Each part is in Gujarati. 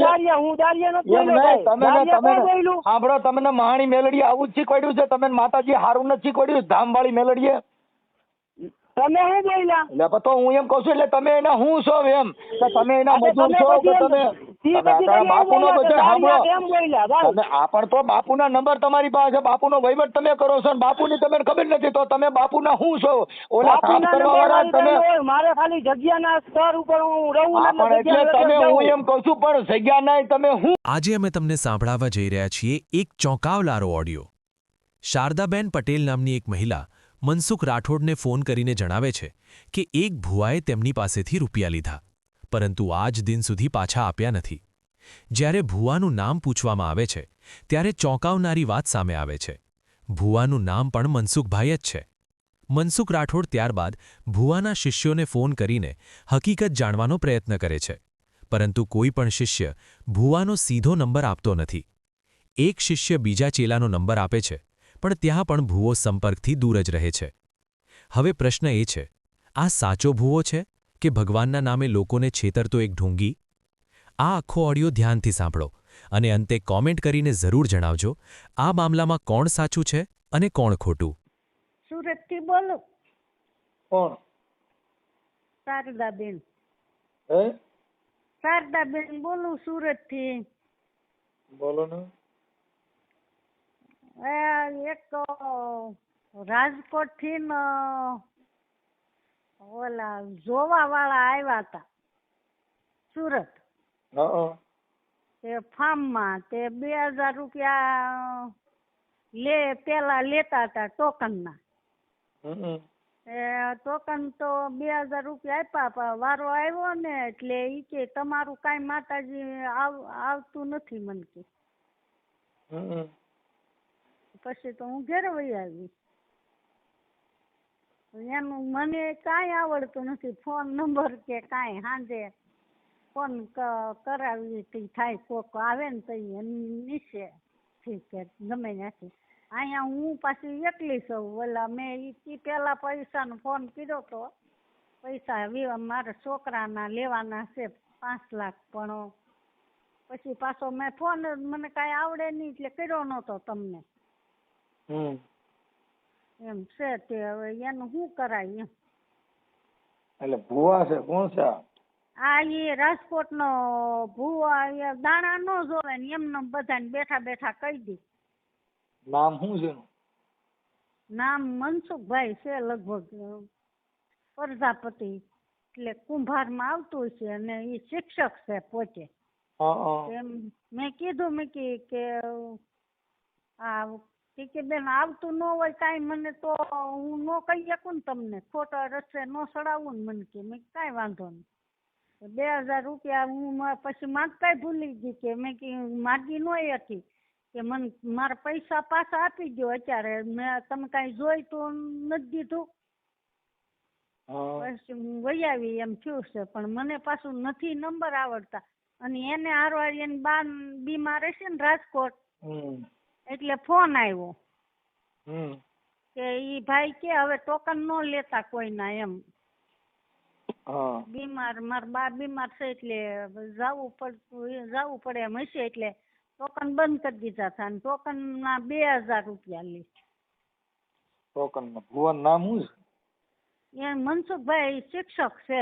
દારિયા હું દારિયા નથી એમ નહીં, તમે ને તમે ને- સાંભળો તમને મહાણી મેલડી આવું જ શીખવાડ્યું છે. તમે માતાજી હારું નથી શીખવાડ્યું ધામવાળી મેલડીએ. તમે શું બોલ્યા? એટલે તો હું એમ કહું છું એટલે તમે એના હું છો એમ. કે તમે એના મજૂર છો કે તમે બાપુનો એમ બધો બોલ્યા કે સાંભળો. દારિયા કેમ બોલ્યા? ભાઈ? તમે આ પણ તો બાપુના નંબર તમારી પાસે બાપુનો વહીવટ તમે કરો છો ને બાપુની તમને ખબર નથી તો તમે બાપુના હું છો? ઓલા કામ કરવા વાળા તમે મારે ખાલી જગ્યાના સ્તર ઉપર હું રહું એટલે તમે હું એમ કહું છું પણ જગ્યા નહીં તમે હું આજે અમે તમને સાંભળાવવા જઈ રહ્યા છીએ એક ચોંકાવનારો ઓડિયો. શારદાબેન પટેલ નામની એક મહિલા મનસુખ રાઠોડને ફોન કરીને જણાવે છે કે એક ભુવાએ તેમની પાસેથી રૂપિયા લીધા. પરંતુ આજ દિન સુધી પાછા આપ્યા નથી. જ્યારે ભુવાનું નામ પૂછવામાં આવે છે, ત્યારે ચોંકાવનારી વાત સામે આવે છે. ભુવાનું નામ પણ મનસુખભાઈ જ છે. મનસુખ રાઠોડ ત્યારબાદ ભુવાના શિષ્યોને ફોન કરીને હકીકત જાણવાનો પ્રયત્ન કરે છે. પરંતુ કોઈ પણ શિષ્ય ભુવાનો સીધો નંબર આપતો નથી. એક શિષ્ય બીજા ચેલાનો નંબર આપે છે, પણ ત્યાં પણ ભૂવો સંપર્કથી દૂર જ રહે છે. હવે પ્રશ્ન એ છે, આ સાચો ભૂવો છે? કે ભગવાનના નામે લોકોને છેતરતો એક ઢોંગી? આ આખો ઓડિયો ધ્યાનથી સાંભળો અને અંતે કોમેન્ટ કરીને જરૂર જણાવજો આ મામલામાં કોણ સાચું છે અને કોણ ખોટું? સુરતથી બોલો. કોણ? શારદાબેન. હે? શારદાબેન બોલું સુરતથી. બોલો ને. એ એક રાજકોટથી ન ઓલા જોવા વાળા આવ્યા હતા સુરત તે ફાર્મમાં તે બે હજાર રૂપિયા લે પેલા લેતા હતા ટોકન ના એ ટોકન તો બે હજાર રૂપિયા આપ્યા વારો આવ્યો ને એટલે ઈ કે તમારું કઈ માતાજી આવ- આવતું નથી મને કે. પછી તો હું ઘેર વહી આવી. એનું મને કાંઈ આવડતું નથી. ફોન નંબર કે કાંઈ સાંજે ફોન કરાવી થાય કોક આવે ને તો નીચે ઠીક ગમે ત્યાંથી. અહીંયા હું પાછી એકલી છું ઓલા મેં ઈ પેલા પૈસાનો ફોન કર્યો તો પૈસા વી- મારા છોકરાના લેવાના છે પાંચ લાખ પણ પછી પાછો મેં ફોન મને કાંઈ આવડે નહીં એટલે કર્યો નહોતો તમને. હમ. એમ છે તે હવે એનું શું કરાય એમ? એટલે ભૂવા છે કોણ છે આ? એ એ રાજકોટનો ભૂવા એ દાણા નો જોવે ને એમને બધાને બેઠા બેઠા કહી દે. નામ શું છે નામ મનસુખભાઈ છે લગભગ પ્રજાપતિ. એટલે કુંભારમાં આવતું છે અને એ શિક્ષક છે પોતે. એમ મેં કીધું મેં કે આ કે બેન આવતું ન હોય કાંઈ મને તો હું ન કહી શકું ને તમને. ખોટા રસ્તે ન સડાવું ને મને કે. મેં કાંઈ વાંધો નહીં. બે હજાર રૂપિયા હું પછી માગતા ભૂલી ગઈ કે મેં કે માગી ન હતી કે મને મારા પૈસા પાછા આપી દો અત્યારે. મેં તમે કાંઈ જોઈ તો નથી દીધું. પછી હું વહી આવી એમ થયું છે. પણ મને પાછું નથી નંબર આવડતા. અને એને હારવાર એની બા બીમાર હશે ને રાજકોટ. એટલે ફોન આવ્યો કે ઈ ભાઈ કે હવે ટોકન નો લેતા કોઈના એમ. બીમાર માર બા બીમાર છે એટલે જવું પડતું જવું પડે એમ હશે એટલે ટોકન બંધ કરી દીધા હતા અને ટોકન ના બે હજાર રૂપિયા લે. ટોકન ભુવન નામ શું છે? એ મનસુખભાઈ શિક્ષક છે.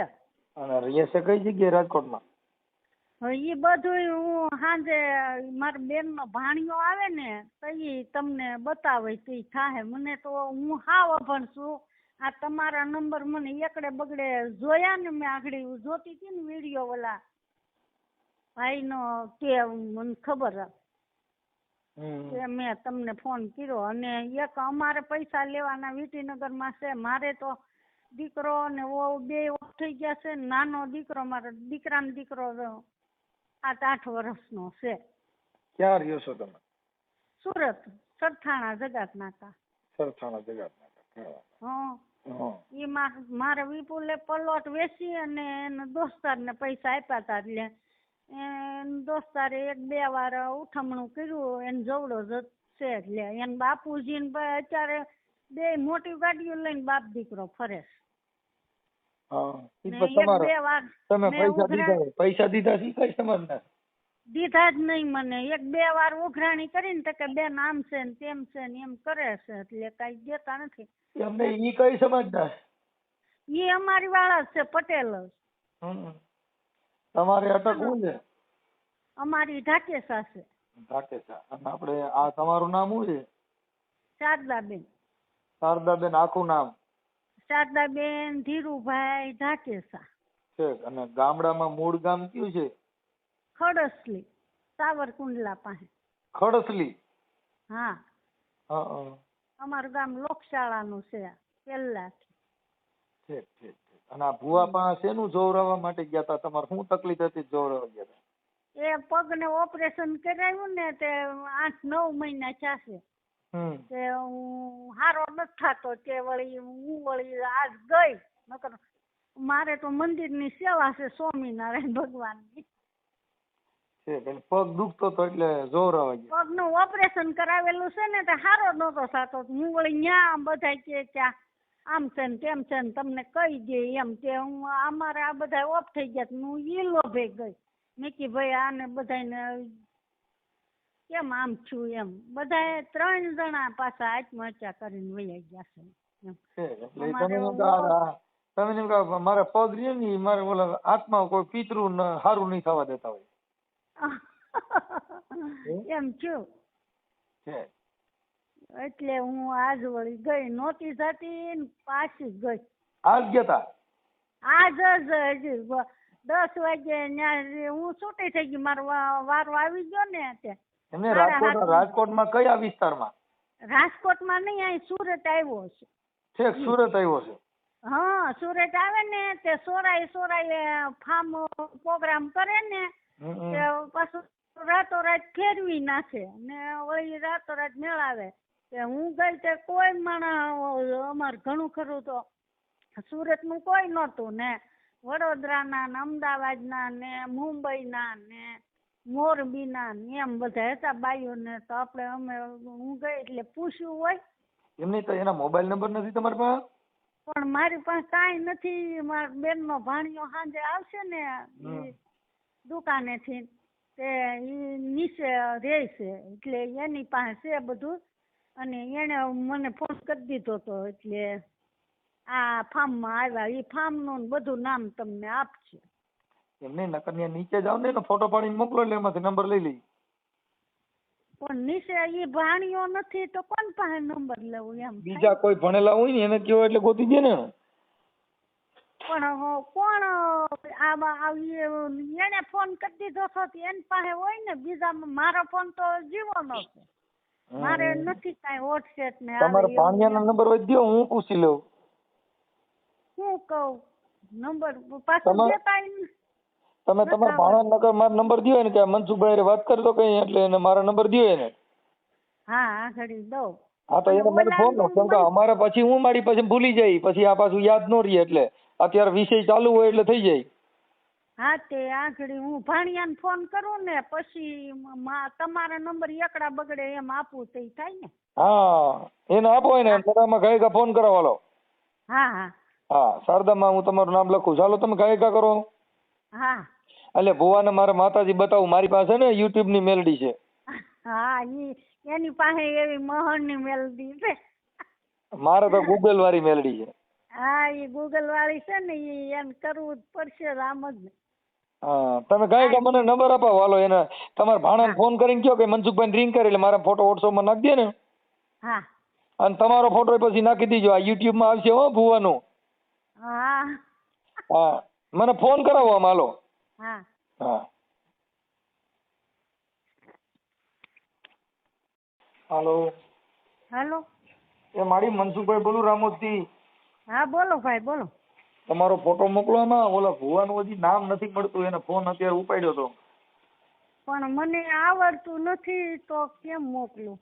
અને રહે છે કઈ જગ્યાએ રાજકોટમાં? હવે ઈ બધું હું સાંજે મારા બેનનો ભાણિયો આવે ને તો ઈ તમને બતાવે તો એ થાહે. મને તો હું હાવ અભણ છું. આ તમારા નંબર મને એકડે બગડે જોયા ને મેં આગળ જોતી હતી ને વીડિયો ઓલા ભાઈનો તે મને ખબર કે મેં તમને ફોન કર્યો અને એક અમારે પૈસા લેવાના વિટીનગરમાં છે. મારે તો દીકરો ને વહુ બે થઈ ગયા છે. ને નાનો દીકરો મારો દીકરાનો દીકરો સાત આઠ વર્ષનો છે. ક્યાં રહ્યો છો તમે? સુરત સરથાણા જગત નાકા સરથાણા જગત નાકા હા. મારા વિપુલે પલોટ વેચી અને એને દોસ્તારને પૈસા આપ્યા હતા એટલે એને દોસ્તારે એક બે વાર ઉઠમણું કર્યું એને જવડો છે એટલે એને બાપુજી ને અત્યારે બે મોટી ગાડીઓ લઈને બાપ દીકરો ફરે છે. હા ઈ ને તમારા. તમે પૈસા દીધા પૈસા દીધા છે કઈ સમાજના દીધા જ નહીં મને. એક બે વાર ઉઘરાણી કરીને તો કે બેન આમ છે ને તેમ છે ને એમ કરે છે. એટલે કઈ દેતા નથી. એમને ઈ કઈ સમજદાર ઈ અમારી વાળા છે પટેલ તમારે અટક શું છે? અમારી ઢાકેસા છે. ઢાકેસા. અને આપણે આ તમારું નામ શું છે? શારદાબેન. શારદાબેન આખું નામ. શારદાબેન ધીરુભાઈ ઢાકેસા છે અને ગામડામાં મૂળ ગામ કયું છે? ખડસલી સાવરકુંડલા પાસે. ખડસલી? હા. અમારું ગામ લોકશાળાનું છે પહેલા ઠીક અને આ ભુવા પાસે શેનું જોવરાવવા માટે ગયા હતા તમારે શું તકલીફ હતી જોવરાવવા ગયા હતા એ પગને ઓપરેશન કરાવ્યું ને તે આઠ નવ મહિના થયા તે હું હારો નથી થતો કે વળી હું વળી આજ ગઈ. નકર મારે તો મંદિરની સેવા છે સ્વામિનારાયણ ભગવાનની. છે પગ દુખતો તો એટલે જોવરાવવા ગયા પગનું ઓપરેશન કરાવેલું છે ને તે હારો નહોતો થતો. હું વળી ન્યા બધા કે ત્યાં આમ છે ને તેમ છે ને તમને કહી દે એમ કે હું અમારે આ બધા ઓફ થઈ ગયા હું ઈ લોભે ગઈ. મેં કી ભાઈ આને બધાને કેમ આમ છું એમ? બધાએ ત્રણ જણા પાછા આત્મહત્યા કરીને વયા ગયા છે. તમે એમ કહો, મારા પગ રહ્યો ને મારે ઓલા આત્મા કોઈ પિતૃ સારું નહીં થવા દેતા હોય. એમ છું. એટલે હું આજ વળી ગઈ નહોતી જતી પાછી ગઈ. આજ ગયા આજ જ હજી દસ વાગે ત્યાં હું છૂટી થઈ ગઈ મારો વારો આવી ગયો ને તે એમને રાજકોટ. રાજકોટમાં કયા વિસ્તારમાં રાજકોટમાં નહીં અહીં સુરત આવ્યો છે છેક સુરત આવ્યો છે હા સુરત આવે ને તે સોરાય સોરાય ફાર્મ પ્રોગ્રામ કરે ને. તે પાછું રાતોરાત ફેરવી નાખે ને વળી રાતોરાત મેળાવે તે હું ગઈ તે કોઈ માણસ અમારે ઘણું ખરું તો સુરતનું કોઈ નહોતું ને વડોદરાના ને અમદાવાદના ને મુંબઈના ને મોરબીના ના એમ બધા હતા બાઈઓ ને તો આપણે અમે હું ગઈ એટલે પૂછ્યું હોય. એમની તો એના મોબાઈલ નંબર નથી તમારી પાસે? પણ મારી પાસે કાંઈ નથી. મારા બેનનો ભાણિયો સાંજે આવશે ને દુકાને થી તે ઈ નીચે રહે છે એટલે એની પાસે છે બધું. અને એને મને ફોન કરી દીધો તો એટલે આ ફાર્મમાં આવ્યા. એ ફાર્મનું ને બધું નામ તમને આપશે. એમને નકર ત્યાં નીચે જાવ ને એનો ફોટો પાડીને મોકલો એટલે એમાંથી નંબર લઈ લઈ પણ નીચે એ ભાણીઓ નથી તો કોણ પાસે નંબર લેવું એમ? બીજા કોઈ ભણેલા હોય ને એને કયો એટલે ગોતી દે ને પણ કોણ આમાં આવી એને ફોન કરી દીધો છો એન પાસે હોય ને બીજા મારો ફોન તો જીવોનો છે. મારે નથી કાંઈ વોટ્સએપ ને તમારો ભાણિયાનો નંબર હોય દો હું પૂછી લઉં. શું કહું નંબર પાછો દેતા તમે તમારા ભાણા નગર મારો નંબર દ્યો ને કે મનસુખભાઈ વાત કરી દો કઈ એટલે એને મારો નંબર દ્યો એને. હા હા ઘડી દઉં. હા તો એને મને ફોન નો કેમ કે અમારે પછી હું મારી પછી ભૂલી જાય પછી આ પાછું યાદ ન રહે એટલે. અત્યારે વિષય ચાલુ હોય એટલે થઈ જાય. હા તે આ ઘડી હું ભાણિયાને ફોન કરું ને પછી તમારા નંબર એકડા બગડે એમ આપું તે થાય ને. હા એને આપો ને બધામાં ગાયકા ફોન કરાવાલો હા હા. હા શારદામાં હું તમારું નામ લખું. ચાલો તમે ગાયકા કરો. હા. એટલે ભુવાને મારા માતાજી બતાવું મારી પાસે ને યુટ્યુબની મેલડી છે. હા ઈ એની પાસે એવી મોહનની મેલડી છે. મારે તો ગૂગલ વાળી મેલડી છે. હા એ ગૂગલ વાળી છે ને ઈ એમ કરવું જ પડશે રામ જ ને. હા તમે ગાયકા મને નંબર આપો હાલો એને. તમારા ભાણાને ફોન કરીને કયો કે મનસુખભાઈ રિંગ કરે એટલે મારા ફોટો વોટ્સઅપમાં નાખી દે ને. હા. અને તમારો ફોટો પછી નાખી દીજો આ યુટ્યુબમાં આવશે હો ભુવાનું. હા. હા મને ફોન કરાવો આમ હાલો. હા. હા. હાલો. હાલો. એ મારી મનસુખભાઈ બોલું રામોદથી. હા બોલો ભાઈ બોલો. તમારો ફોટો મોકલો આમાં ઓલા ભુવાનું હજી નામ નથી મળતું એને ફોન અત્યારે ઉપાડ્યો તો. પણ મને આવડતું નથી તો કેમ મોકલું?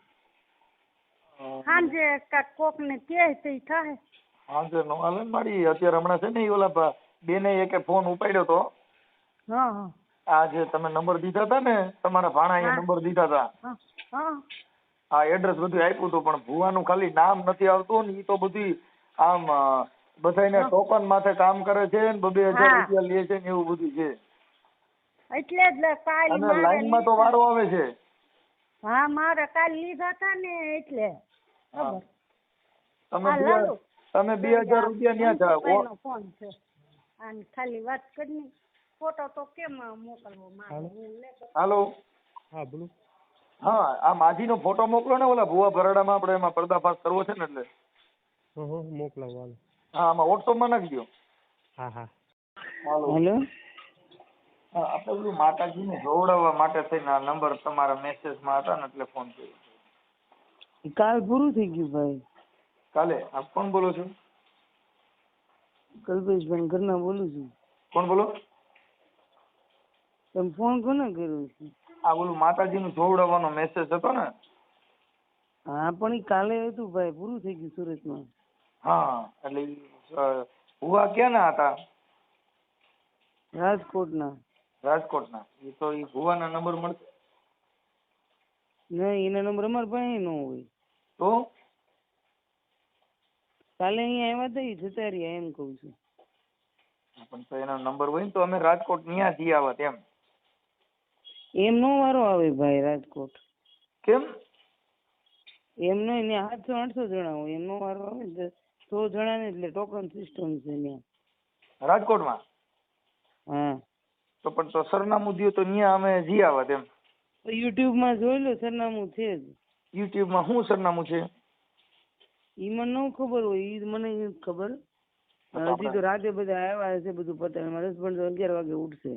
સાંજે કાક કોક ને કે થાય સાંજે નો હાલે મારી અત્યારે હમણાં છે ને ઈ ઓલા ભા- બેને એકે ફોન ઉપાડ્યો તો. આ જે તમે નંબર દીધા હતા ને તમારા ભાણાએ. નંબર દીધા હતા. આ એડ્રેસ બધું આપ્યું હતું પણ ભુવાનું ખાલી નામ નથી આવતું ને એ તો બધી આમ બધાને ટોકન માથે કામ કરે છે ને બબે હજાર રૂપિયા લે છે ને એવું બધું છે. એટલે જ કાલ અને મારે લાઈનમાં તો વારો આવે છે. હા મારે કાલ લીધા હતા ને એટલે. તમે. તમે બે હજાર રૂપિયા ન્યા જાઓ ફોન છે. અને ખાલી વાત કરી ફોટો તો કેમ મોકલવો હાલો. હા બોલો. હા આ માજીનો ફોટો મોકલો ને ઓલા ભુવા ભરાડામાં આપણે એમાં પર્દાફાશ કરવો છે ને એટલે. હં હં મોકલાવો હાલો. હા આમાં વોટ્સઅપમાં નાખજો હા હા. હાલો. હેલો. હા આપણે પેલું માતાજીને જોવડાવવા માટે થઈને આ નંબર તમારા મેસેજમાં હતા ને એટલે ફોન કર્યો. કાલ પૂરું થઈ ગયું ભાઈ. કાલે? આપ કોણ બોલો છો? કલ્પેશભાઈ ઘરના બોલું છું. કોણ બોલો? તમે ફોન કોને કર્યો છે? આ ઓલું માતાજીનું જોવડાવવાનો મેસેજ હતો ને? હા પણ ઈ કાલે હતું ભાઈ પૂરું થઈ ગયું સુરતમાં. હા એટલે ઈ, ભુવા ક્યાંના હતા? રાજકોટના. રાજકોટના. એ તો એ ભુવાના નંબર મળશે? નહીં એના નંબર અમારા પાસે ન હોય. તો? કાલે અહીંયા આવ્યા હતા ઈ જતા રહ્યા એમ કહું છું. પણ તો એનો નંબર હોય ને તો અમે રાજકોટ ન્યા જઈ આવત એમ. એમ નો વારો આવે ભાઈ રાજકોટ. કેમ? એમ એને આઠસો આઠસો જણા હોય એમનો વારો આવે સો જણા ને એટલે ટોકન સિસ્ટમ છે ત્યાં રાજકોટમાં? હા. તો પણ તો સરનામું દિયો તો ન્યા અમે જી આવત એમ તો યુટ્યુબમાં જોઈ લો સરનામું છે જ. યુટ્યુબમાં શું સરનામું છે? ઈ મને ન ખબર હોય ઈ મને ખબર. હજી તો રાતે બધા આવ્યા હશે બધું પતાવીને મારે તો અગિયાર વાગે ઉઠશે.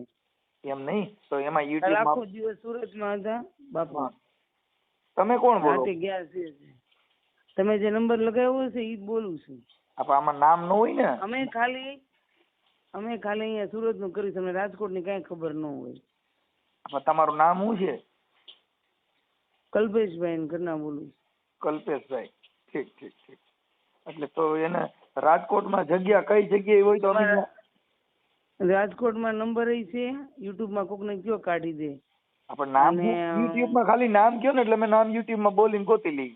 એમ નહીં? તો એમાં કાલ આખો યુટ્યુબમાં દિવસ સુરતમાં હતા બાપા. તમે કોણ બોલો? ગયા છે તમે જે નંબર લગાવ્યો છે ઈ બોલું છું. આપ આમાં નામ ન હોય ને? અમે ખાલી અમે ખાલી અહીંયા સુરતનું કર્યું તમને રાજકોટની કઈ ખબર ન હોય. આપ તમારું નામ શું છે? કલ્પેશભાઈ ને ઘરના બોલું કલ્પેશભાઈ. ઠીક ઠીક ઠીક. એટલે તો એને રાજકોટમાં જગ્યા કઈ જગ્યાએ હોય તો રાજકોટમાં નંબર એ છે યુટ્યુબમાં કોક ને કયો કાઢી દે. પણ નામ યુટ્યુબમાં ખાલી નામ કયો ને એટલે મેં નામ યુટ્યુબમાં બોલીને ગોતી લઈ.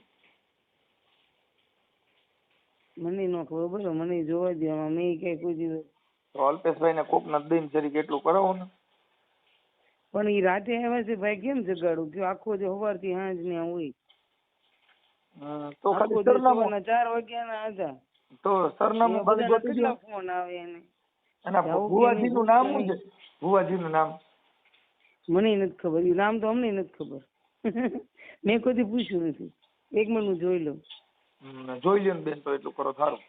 મને નો ખબર બોલો મને જોવા દે આમાં મેં કઈ કોઈ દિવસ તો અલ્પેશભાઈને કોક ન દઈને જરી કેટલું કરાવો ને. પણ ઈ રાતે આવે છે ભાઈ કેમ જગાડું? કે આખો જે સવારથી સાંજ ને હોય. તો ખાલી સરનામું ચાર વાગ્યાના હતા. તો સરનામું બધું ખાલી ગોતી દો. ફોન આવે એને? એના જાવું કે નામ શું છે? ભુવાજીનું નામ? મને નથી ખબર. નામ તો અમને નથી ખબર. મેં કોઈ પૂછ્યું નથી. એક મિનિટ હું જોઈ લઉં. જોઈ લ્યો ને બેન તો એટલું કરો સારું.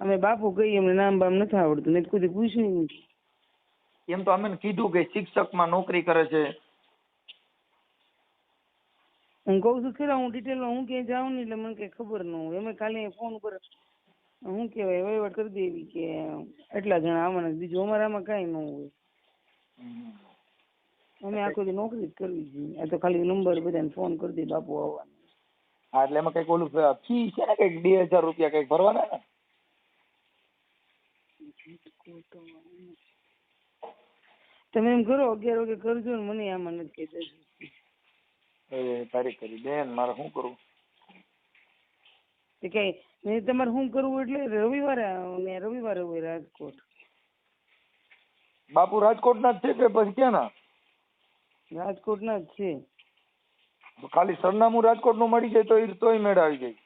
અમે બાપુ કહીએ અમને નામ બામ નથી આવડતું. મેં કોઈ પૂછ્યું નથી. એમ તો અમે કીધું કે શિક્ષકમાં નોકરી કરે છે. હું કહું છું ખરા હું ડિટેલમાં હું ક્યાંય જાઉં ને એટલે મને કઈ ખબર ન હોય. અમે ખાલી ફોન ઉપર શું કહેવાય વહીવટ કરી દેવી કે એટલા જણા આવવાના. બીજું અમારામાં કાંઈ ન હોય. અમે આખો દી નોકરી જ કરવી જોઈએ આ તો ખાલી નંબર બધાને ફોન કરી દે બાપુ આવવાનો. હા એટલે એમાં કંઈક ઓલું ફી છે ને કંઈક? બે હજાર રૂપિયા કંઈક ભરવાના ને? તમે એમ કરો અગિયાર વાગે કરજો ને મને આમાં નથી કહેતા. તારી કરી બેન મારે શું કરવું? તે કઈ મેં તમારે શું કરવું એટલે રવિવારે ને રવિવારે હોય રાજકોટ. બાપુ રાજકોટના જ છે કે પછી ક્યાંના? રાજકોટના જ છે. ખાલી સરનામું રાજકોટનું મળી જાય તો એ તોય મેળ આવી જાય.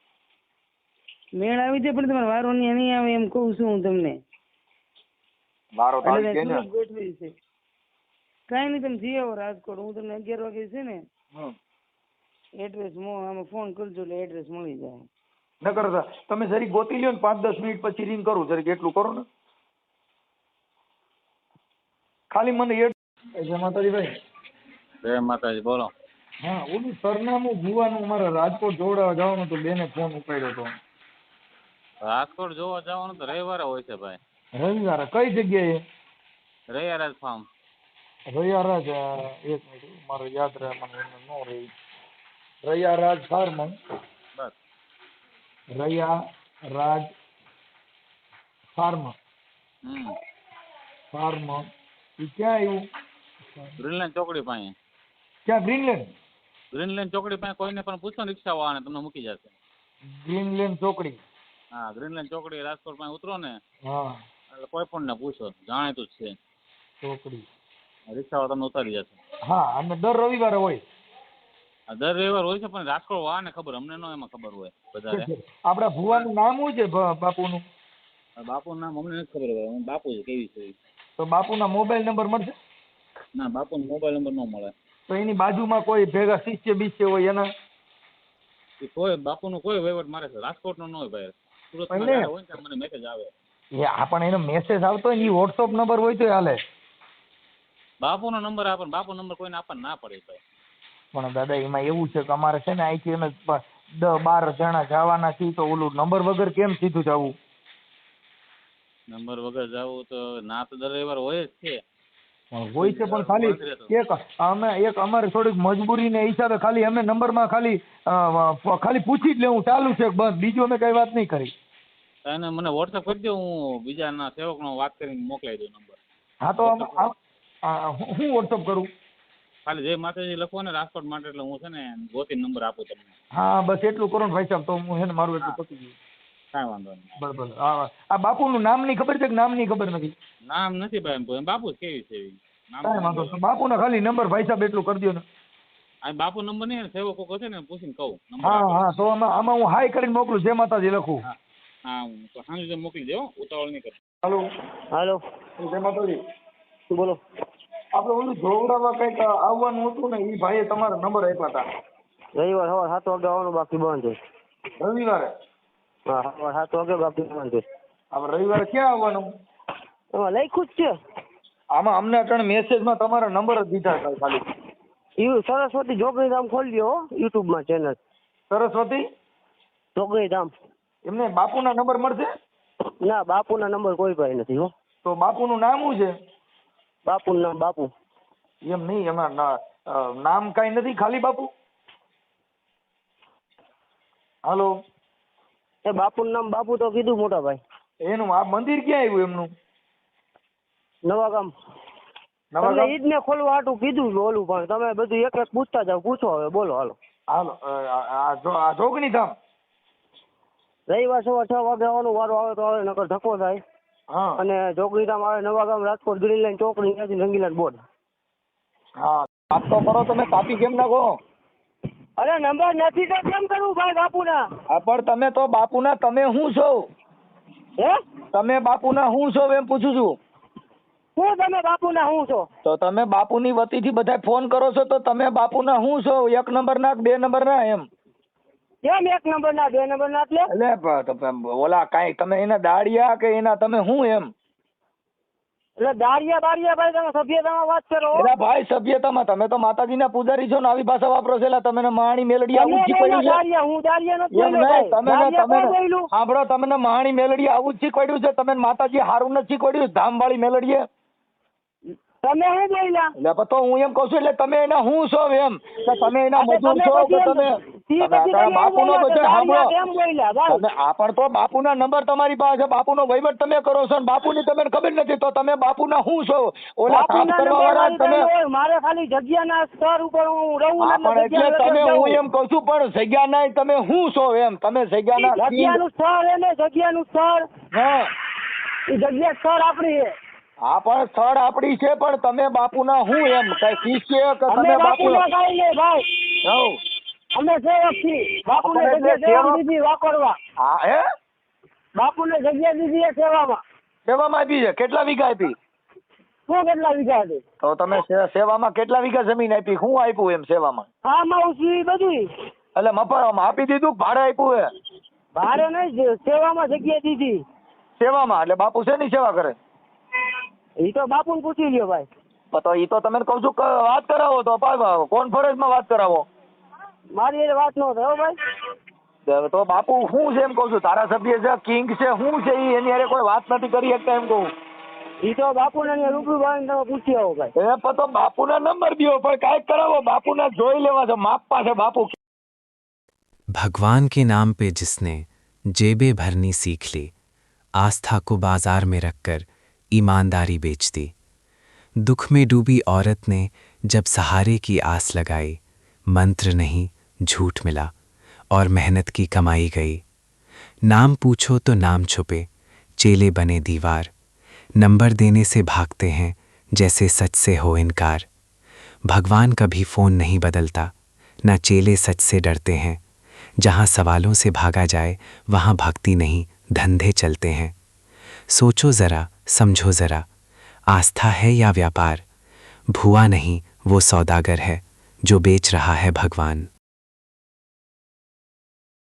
મેળ આવી જાય પણ તમારે વારો નહીં નહીં આવે એમ કહું છું હું તમને. મારો તો આવી એટલે ગોઠવી છે. કાંઈ નહીં તમે જઈ આવો રાજકોટ. હું તમને અગિયાર વાગે છે ને એડ્રેસ એડ્રેસ આમાં ફોન કરજો એટલે એડ્રેસ મળી જાય. નકર તો તમે જરી ગોતી લ્યો ને પાંચ દસ મિનિટ પછી રિંગ કરું જરીક એટલું કરો ને. ખાલી મને એડ જય માતાજી ભાઈ. જય માતાજી બોલો. હા ઓલું સરનામું ભુવાનું મારે રાજકોટ જોડાવા જવાનું તો બેને ફોન ઉપાડ્યો હતો રાજકોટ જોવા જવાનું તો રવિવારે હોય છે ભાઈ. રવિવારે? કઈ જગ્યાએ? રૈયારાજ ફાર્મ રૈયારાજ એક મિનિટ મારે યાદ રહે મને ન રહી. રૈયારાજ ફાર્મ બસ રૈયારાજ ફાર્મ. હમ. ફાર્મ. એ ક્યાં આવ્યું ગ્રીનલેન્ડ ચોકડી પાસે. ક્યાં? ગ્રીનલેન્ડ? ગ્રીનલેન્ડ ચોકડી પાસે કોઈને પણ પૂછો ને રિક્ષા વાળાને તમને મૂકી જશે. ગ્રીનલેન્ડ ચોકડી. હા ગ્રીનલેન્ડ ચોકડી રાજકોટ પાસે ઉતરો ને હા. એટલે કોઈ પણ ને પૂછો જાણીતું જ છે. ચોકડી. રિક્ષાવાળા તમને ઉતારી જશે. હા અને દર રવિવારે હોય. દર રવિવાર હોય છે પણ રાજકોટ વાળાને ખબર અમને નો એમાં ખબર હોય વધારે. આપડા ભુવાનું નામ શું છે ભ- બાપુનું? બાપુનું નામ અમને નથી ખબર હોય બાપુ છે કેવી છે. તો બાપુના મોબાઈલ નંબર મળશે? ના બાપુનો મોબાઈલ નંબર ન મળે. તો એની બાજુમાં કોઈ ભેગા શિષ્ય બિષ્ય હોય એના? કોઈ બાપુનો કોઈ વહીવટ મારે છે રાજકોટનો ન હોય ભાઈ. સુરતમાં હોય ને મને મેસેજ આવે. એ આપણ એનો મેસેજ આવતો હોય ને એ વોટ્સઅપ નંબર હોય તો હાલે. બાપુનો નંબર આપણ બાપુ નંબર કોઈને આપણ ના પડે ભાઈ. પણ દાદા એમાં એવું છે કે અમારે છે ને અહીંથી અમે દસ બાર જણા જવાના છીએ તો ઓલું નંબર વગર કેમ સીધું જવું? નંબર વગર જવું તો ના તો દર રવિવાર હોય જ છે. હોય છે પણ ખાલી એક અમે એક અમારે થોડીક મજબૂરીને હિસાબે ખાલી અમે નંબરમાં ખાલી ખાલી પૂછી જ લેવું ચાલુ છે બસ બીજું અમે કઈ વાત નહીં કરી. અને મને વોટ્સઅપ કરી દો હું બીજાના સેવકનો વાત કરીને મોકલાવી દઉં નંબર. હા તો હું વોટ્સઅપ કરું? ખાલી જય માતાજી લખો ને રાજકોટ માટે એટલે હું છે ને ગોતી નંબર આપું તમને. હા બસ એટલું કરો ને ભાઈ સાહેબ તો હું છે ને મારું એટલું પતી ગયું. કાંઈ વાંધો નહીં. બરાબર હા આ બાપુનું નહીં ખબર છે કે નામની ખબર નથી? નામ નથી ભાઈ એમ બાપુ કેવી છે એવી? કાંઈ વાંધો નહીં. બાપુના ખાલી નંબર ભાઈ સાહેબ એટલું કરી દો ને. આ બાપુ નંબર નહીં સેવો કોક છે ને પૂછીને કહું. હા. હા તો આમાં આમાં હું હાઈ કરીને મોકલું જય માતાજી લખું. હા. હું તો સાંજે મોકલી દેવો ઉતાવળ નહીં કરતા હાલો. હાલો. જય માતાજી. બોલો? આપણે ઓલું જોવડાવવા કંઈક આવવાનું હતું ને એ ભાઈએ તમારા નંબર આપ્યા હતા રવિવાર સવાર સાત વાગે આવવાનું બાકી બંધ છે. રવિવારે? હા સવાર સાત વાગે બાકી બંધ છે. આપણે રવિવારે ક્યાં આવવાનું? એમાં લખ્યું જ છે. આમાં અમને ત્રણ મેસેજમાં તમારા નંબર જ દીધા હતા ખાલી. એવું સરસ્વતી જોગણી ધામ ખોલ્યો દો યુટ્યુબમાં ચેનલ સરસ્વતી? જોગણી ધામ એમને બાપુના નંબર મળશે? ના બાપુના નંબર કોઈ પાસે નથી હો. તો બાપુનું નામ શું છે? બાપુનું નામ બાપુ. એમ નહીં એમાં નામ કઈ નથી ખાલી બાપુ? હાલો? એ બાપુ નામ બાપુ તો કીધું મોટા ભાઈ. એનું આ મંદિર ક્યાં આવ્યું એમનું? નવા ગામ તમને ઈદ ને ખોલવા હાટું કીધું ઓલું પણ તમે બધું એક એક પૂછતા જાવ પૂછો હવે બોલો હાલો. હાલો આ- આ જોગણી ધામ? રવિવાર સવાર છ વાગે આવવાનું વારો આવે તો આવે નકર ધક્કો થાય. હા. અને ચોકડી ગામ આવે નવા ગામ રાજકોટ ગ્રીન લાઈન ચોકડી ત્યાંથી રંગીલાલ બોર્ડ. હા વાત તો કરો તમે કાપી કેમ નાખો? અરે નંબર નથી તો કેમ કરવું ભાઈ બાપુના? હા પણ તમે તો બાપુના તમે હું છો? હે? તમે બાપુના હું છો એમ પૂછું છું. હું તમે બાપુના હું છો? તો તમે બાપુની વતીથી બધા ફોન કરો છો તો તમે બાપુના હું છો? એક નંબર ના બે નંબર ના એમ. કેમ એક નંબર ના બે નંબર ના એટલે એટલે ઓલા કાંઈ તમે એના દાડિયા કે એના તમે હું એમ? એટલે દાડિયા બાળિયા ભાઈ તમે સભ્યતામાં વાત કરો. એટલે ભાઈ સભ્યતામાં તમે તો માતાજીના પૂજારી છો ને આવી ભાષા વાપરો છે તમને તમે માણી મેલડી આવું જ શીખવાડ્યું છે? હું દાડિયા નથી બોલ્યો તમે તમે? સાંભળો તમને માણી મેલડી આવું જ શીખવાડ્યું છે તમે માતાજી હારું નથી શીખવાડ્યું ધામવાળી મેલડીએ. તમે શું બોલ્યા? એટલે પણ તો હું એમ કહું છું એટલે તમે એના હું છો એમ? કે તમે એના મજૂર છો કે તમે બાપુનો બધો સાંભળો. તો બાપુના નંબર તમારી પાસે બાપુનો વહીવટ તમે કરો છો ને બાપુની તમને ખબર નથી તો તમે બાપુના હું છો? ઓલા કામ કરવા તમે મારી ખાલી જગ્યાના સ્તર ઉપર હું રહું પણ એટલે તમે હું એમ કહું છું પણ જગ્યા ના તમે હું છો એમ? તમે જગ્યાના. જગ્યાનું સ્થળ એને જગ્યાનું સ્થળ. હા. જગ્યા સ્થળ આપણી હા પણ સ્થળ આપડી છે પણ તમે બાપુના હું એમ? કઈ શિષ્ય કે તમે બાપુ ભાઈ. હઉ. અમે સેવક છીએ બાપુને જગ્યા દીધી વાપરવા હા હે? બાપુને જગ્યા દીધી એ સેવામાં. સેવામાં આપી છે? કેટલા વીઘા આપી? શું કેટલા વીઘા આપી? તો તમે સેવામાં કેટલા વીઘા જમીન આપી? શું આપ્યું એમ સેવામાં? આમાં ઉછી બધું. એટલે મફળમાં આપી દીધું ભાડે આપ્યું હે ભાડે નહીં સેવામાં જગ્યા દીધી. સેવામાં? એટલે બાપુ શેની સેવા કરે? એ તો બાપુને પૂછી લ્યો ભાઈ પણ તો એ તો તમે કહું છું કે વાત કરાવો તો કોન્ફરન્સમાં વાત કરાવો મારી એ વાત નો થયો ભાઈ તો બાપુ શું છે એમ કહું છું ધારાસભ્ય છે કિંગ છે શું છે ઈ એની હારે કોઈ વાત નથી કરી શકતા એમ કહું એ તો બાપુને અહીંયા રૂબરૂ ભાઈને તમે પૂછી આવો ભાઈ એ પણ તો બાપુના નંબર દ્યો પણ કાંઈક કરાવો બાપુના જોઈ લેવા છે માપવા છે બાપુ भगवान के नाम पे जिसने जेबें भरनी सीख ली आस्था को बाजार में रखकर ईमानदारी बेच दी दुख में डूबी औरत ने जब सहारे की आस लगाई, मंत्र नहीं, झूठ मिला और मेहनत की कमाई गई। नाम पूछो तो नाम छुपे, चेले बने दीवार। नंबर देने से भागते हैं, जैसे सच से हो इनकार। भगवान कभी फ़ोन नहीं बदलता, न चेले सच से डरते हैं। जहाँ सवालों से भागा जाए, वहाँ भक्ति नहीं, धंधे चलते हैं। सोचो जरा समझो जरा आस्था है या व्यापार भुआ नहीं वो सौदागर है जो बेच रहा है भगवान